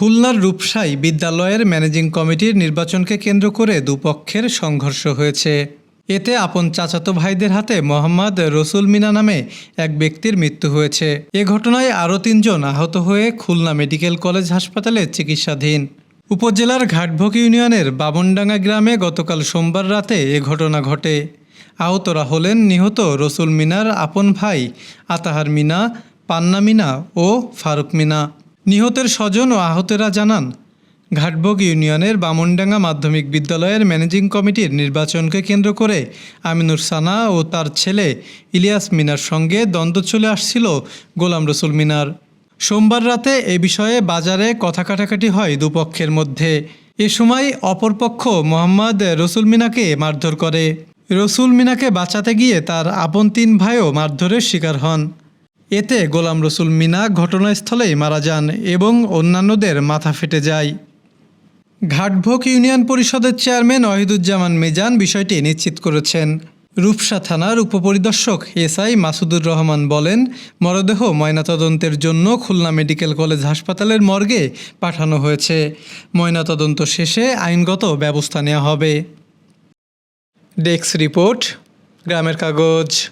খুলনার রূপসাই বিদ্যালয়ের ম্যানেজিং কমিটির নির্বাচনকে কেন্দ্র করে দুপক্ষের সংঘর্ষ হয়েছে। এতে আপন চাচাতো ভাইদের হাতে মোহাম্মদ রসুল মিনা নামে এক ব্যক্তির মৃত্যু হয়েছে। এ ঘটনায় আরও তিনজন আহত হয়ে খুলনা মেডিকেল কলেজ হাসপাতালে চিকিৎসাধীন। উপজেলার ঘাটভোগ ইউনিয়নের বাবনডাঙ্গা গ্রামে গতকাল সোমবার রাতে এ ঘটনা ঘটে। আহতরা হলেন নিহত রসুল মিনার আপন ভাই আতাহার মিনা, পান্না মিনা ও ফারুক মিনা। নিহতের স্বজন ও আহতেরা জানান ঘাটভোগ ইউনিয়নের বামনডাঙ্গা মাধ্যমিক বিদ্যালয়ের ম্যানেজিং কমিটির নির্বাচনকে কেন্দ্র করে আমিনুর সানা ও তার ছেলে ইলিয়াস মিনার সঙ্গে দ্বন্দ্ব চলে আসছিল গোলাম রসুল মিনার। সোমবার রাতে এ বিষয়ে বাজারে কথা কাটাকাটি হয় দুপক্ষের মধ্যে। এ সময় অপরপক্ষ মোহাম্মদ রসুল মিনাকে মারধর করে। রসুল মিনাকে বাঁচাতে গিয়ে তার আপন তিন ভাইও মারধরের শিকার হন। এতে গোলাম রসুল মিনা ঘটনাস্থলেই মারা যান এবং অন্যান্যদের মাথা ফেটে যায়। ঘাটভোগ ইউনিয়ন পরিষদের চেয়ারম্যান ওয়াহিদুজ্জামান মিজান বিষয়টি নিশ্চিত করেছেন। রূপসা থানার উপপরিদর্শক এসআই মাসুদুর রহমান বলেন, মরদেহ ময়নাতদন্তের জন্য খুলনা মেডিকেল কলেজ হাসপাতালের মর্গে পাঠানো হয়েছে। ময়নাতদন্ত শেষে আইনগত ব্যবস্থা নেওয়া হবে। ডেস্ক রিপোর্ট, গ্রামের কাগজ।